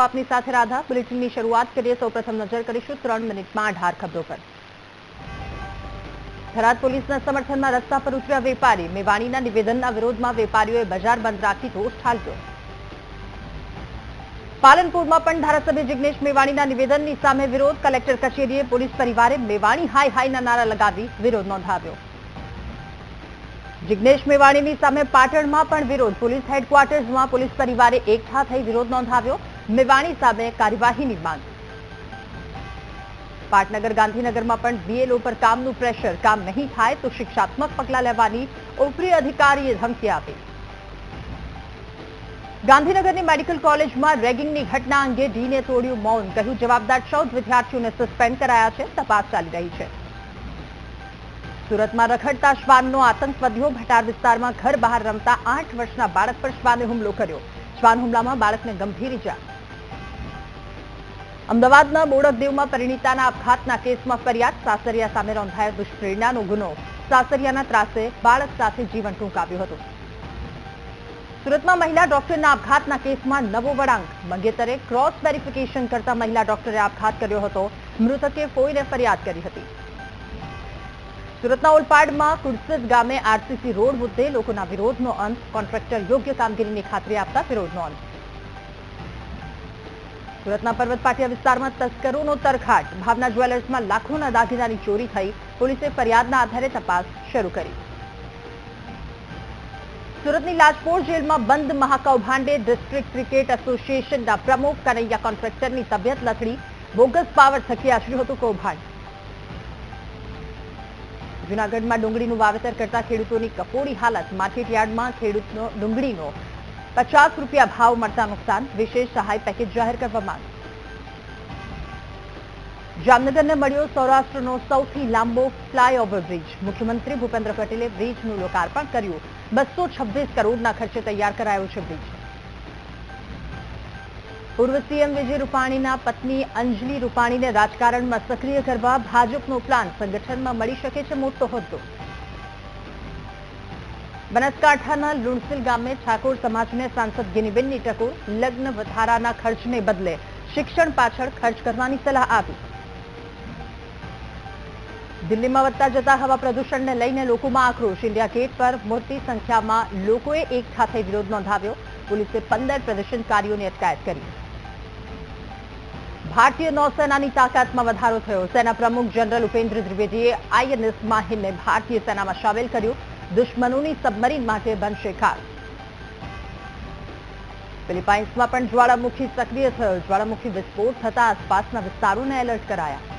આપની સાથે રાધા. બુલેટિનની શરૂઆત કરીએ. સૌપ્રથમ નજર કરીશું ત્રણ મિનિટમાં અઢાર ખબરો પર. થરાદ પોલીસના સમર્થનમાં રસ્તા પર ઉતર્યા વેપારી. મેવાણીના નિવેદનના વિરોધમાં વેપારીઓએ બજાર બંધ રાખી રોષ ઠાલવ્યો. પાલનપુરમાં પણ ધારાસભ્ય જિગ્નેશ મેવાણીના નિવેદનની સામે વિરોધ. કલેક્ટર કચેરીએ પોલીસ પરિવારે મેવાણી હાય હાયના નારા લગાવી વિરોધ નોંધાવ્યો. જિગ્નેશ મેવાણીની સામે પાટણમાં પણ વિરોધ. પોલીસ હેડક્વાર્ટર્સમાં પોલીસ પરિવારે એકઠા થઈ વિરોધ નોંધાવ્યો. મેવાણી સામે કાર્યવાહીની માંગ. પાટનગર ગાંધીનગરમાં પણ બીએલઓ પર કામનું પ્રેશર. કામ નહીં થાય તો શિક્ષાત્મક પગલાં લેવાની ઉપરી અધિકારીએ ધમકી આપી. ગાંધીનગરની મેડિકલ કોલેજમાં રેગિંગની ઘટના અંગે ડીને તોડ્યું મૌન. કહ્યું, જવાબદાર ચૌદ વિદ્યાર્થીઓને સસ્પેન્ડ કરાયા છે. તપાસ ચાલી રહી છે. સુરતમાં રખડતા શ્વાનનો આતંક વધ્યો. ભટાર વિસ્તારમાં ઘર બહાર રમતા આઠ વર્ષના બાળક પર શ્વાને હુમલો કર્યો. શ્વાન હુમલામાં બાળકને ગંભીર ઇજા અમદાવાદના બોડકદેવમાં પરિણીતાના આપઘાતના કેસમાં ફરિયાદ, સાસરિયા સામે નોંધાયો દુષ્પ્રેરણાનો ગુનો. સાસરિયાના ત્રાસે બાળક સાથે જીવન ટૂંકાવ્યું હતું. સુરતમાં મહિલા ડોક્ટરના આપઘાતના કેસમાં નવો વળાંક. મંગેતરે ક્રોસ વેરિફિકેશન કરતા મહિલા ડોક્ટરે આપઘાત કર્યો હતો. મૃતકે ફોઈને ફરિયાદ કરી હતી. સુરતના ઓલપાડમાં કુડસદ ગામે આરસીસી રોડ મુદ્દે લોકોના વિરોધનો અંત. કોન્ટ્રાક્ટર યોગ્ય કામગીરીની ખાતરી આપતા વિરોધનો અંત. સુરતના પર્વત વિસ્તારમાં તસ્કરોનો તરખાટ. ભાવના જ્વેલર્સમાં લાખોના દાગીનાની ચોરી થઈ. પોલીસે ફરિયાદના આધારે તપાસ શરૂ કરી. સુરતની લાજપોર જેલમાં બંધ મહાકૌભાંડે ડિસ્ટ્રિક્ટ ક્રિકેટ એસોસિએશનના પ્રમુખ કનૈયા કોન્ટ્રાક્ટરની તબિયત લથડી. બોગસ પાવર થકી આચર્યું હતું કૌભાંડ. જૂનાગઢમાં ડુંગળીનું વાવેતર કરતા ખેડૂતોની કફોડી હાલત માર્કેટયાર્ડમાં ખેડૂતનો ડુંગળીનો પચાસ રૂપિયા ભાવ મળતા નુકસાન. વિશેષ સહાય પેકેજ જાહેર કરવામાં જામનગરને મળ્યો સૌરાષ્ટ્રનો સૌથી લાંબો ફ્લાયઓવર બ્રિજ. મુખ્યમંત્રી ભૂપેન્દ્ર પટેલે બ્રિજનું લોકાર્પણ કર્યું. બસો છવ્વીસ કરોડના ખર્ચે તૈયાર કરાયો છે બ્રિજ. પૂર્વ સીએમ વિજય રૂપાણીના પત્ની અંજલિ રૂપાણીને રાજકારણમાં સક્રિય કરવા ભાજપનો પ્લાન. સંગઠનમાં મળી શકે છે મોટો હોદ્દો. બનાસકાંઠાના લુણસિલ ગામે ઠાકોર સમાજને સાંસદ ગિનીબેનની ટકોર લગ્ન વધારાના ખર્ચને બદલે શિક્ષણ પાછળ ખર્ચ કરવાની સલાહ આપી. દિલ્હીમાં વધતા જતા હવા પ્રદૂષણને લઈને લોકોમાં આક્રોશ. ઇન્ડિયા ગેટ પર મોટી સંખ્યામાં લોકોએ એક થઈ વિરોધ નોંધાવ્યો. પોલીસે પંદર પ્રદર્શનકારીઓની અટકાયત કરી. ભારતીય નૌસેનાની તાકાતમાં વધારો થયો. સેના પ્રમુખ જનરલ ઉપેન્દ્ર ત્રિવેદીએ આઈએનએસ માહિરને ભારતીય સેનામાં સામેલ કર્યું. દુશ્મનોની સબમરીન માટે બનશે ખાસ. ફિલિપાઇન્સમાં પણ જ્વાળામુખી સક્રિય થયો. જ્વાળામુખી વિસ્ફોટ થતા આસપાસના વિસ્તારોને એલર્ટ કરાયા.